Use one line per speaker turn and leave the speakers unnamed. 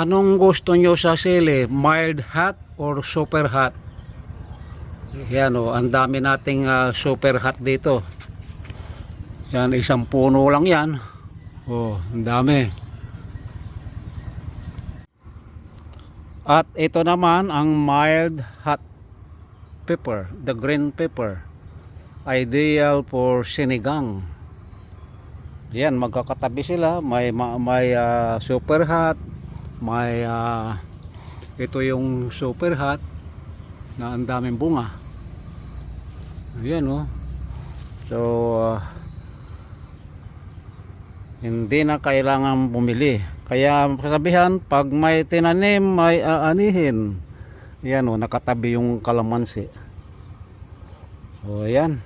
Anong gusto nyo sa sili? Mild hot or super hot? Yan o, ang dami nating ah, super hot dito. Yan, isang puno lang yan. Oh, ang dami. At ito naman ang mild hot pepper, the green pepper. Ideal for sinigang. Yan, magkakatabi sila. May ma- may ah, super hot, may ah, ito yung super hot na ang daming bunga. Ayan oh. So ah, hindi na kailangan bumili. Kaya kasabihan, pag may tinanim, may aanihin. Yan o, nakatabi yung kalamansi. O yan.